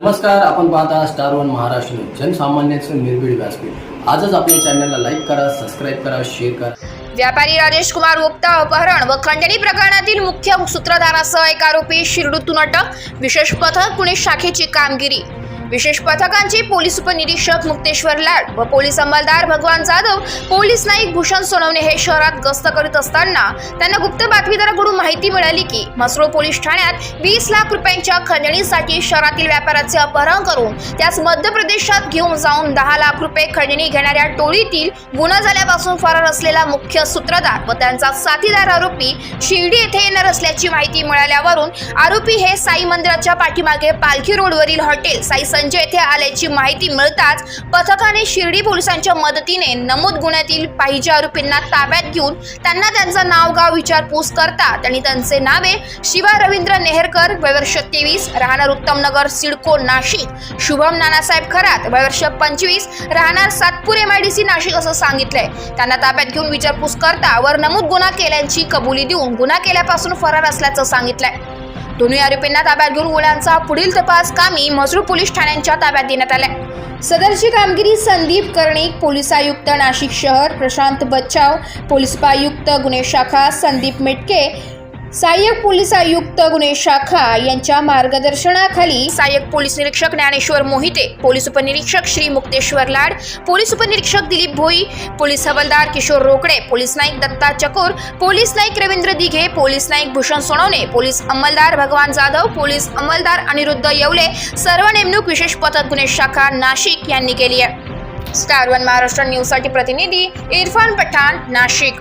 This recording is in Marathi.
नमस्कार आपण पाहता स्टार वन महाराष्ट्र जनसामान्यांचं निर्भीड व्यासपीठ. आजच आपल्या चॅनलला लाईक करा सबस्क्राईब करा शेअर करा. व्यापारी राजेश कुमार गुप्ता अपहरण व खंडणी प्रकरणातील मुख्य सूत्रधारासह एक आरोपी शिर्डूतून अटक. विशेष पथक पुणे शाखेची कामगिरी. विशेष पथकांचे पोलीस उपनिरीक्षक मुक्तेश्वर लाड व पोलीस अंमलदार भगवान जाधव पोलीस नाईक भूषण सोनवणे हे शहरात गस्त करीत असताना त्यांना गुप्त बातमीदाराकडून माहिती मिळाली की मसरो पोलीस ठाण्यात वीस लाख रुपयांच्या खंडणीसाठी शहरातील व्यापाराचे अपहरण करून त्यास मध्य प्रदेशात घेऊन जाऊन दहा लाख रुपये खंडणी घेणाऱ्या टोळीतील गुन्हा झाल्यापासून फरार असलेला मुख्य सूत्रधार व त्यांचा साथीदार आरोपी शिर्डी येथे येणार असल्याची माहिती मिळाल्यावरून आरोपी हे साई मंदिराच्या पाठीमागे पालखी रोडवरील हॉटेल साई संजय येथे आल्याची माहिती मिळताच पथकाने शिर्डी पोलिसांच्या मदतीने नमूद गुन्ह्यातील पाहिजे आरोपींना ताब्यात घेऊन त्यांना त्यांचं नाव गाव विचारपूस करता त्यांनी त्यांचे नावे शिवा रवींद्र नेहरकर वयवर्ष तेवीस राहणार उत्तमनगर सिडको नाशिक. शुभम नानासाहेब खरात वयवर्ष पंचवीस राहणार सातपूर सी नाशिक असं सांगितलंय. त्यांना ताब्यात घेऊन विचारपूस करता वर नमूद गुन्हा केल्याची कबुली देऊन गुन्हा केल्यापासून फरार असल्याचं सांगितलंय. दोन्ही आरोपींना ताब्यात घेऊन गुन्ह्यांचा पुढील तपास कामी मसरूळ पोलीस ठाण्यांच्या ताब्यात देण्यात आल्या. सदरची कामगिरी संदीप कर्णिक पोलीस आयुक्त नाशिक शहर प्रशांत बच्चाव पोलीस उपायुक्त गुन्हे शाखा संदीप मेटके सहाय्यक पोलीस आयुक्त गुन्हे शाखा यांच्या मार्गदर्शनाखाली सहाय्यक पोलीस निरीक्षक ज्ञानेश्वर मोहिते पोलीस उपनिरीक्षक श्री मुक्तेश्वर लाड पोलीस उपनिरीक्षक दिलीप भोई पोलीस हवालदार Kishor Rokade police Naik Datta Chakor police Naik Ravindra Dighe police Naik Bhushan Sonawane police अंमलदार Bhagwan Jadhav police अंमलदार अनिरुद्ध येवले सर्व नेमणूक विशेष पथक गुन्हे शाखा नाशिक यांनी केली आहे. स्टार वन महाराष्ट्र न्यूजसाठी प्रतिनिधी इरफान पठाण नाशिक.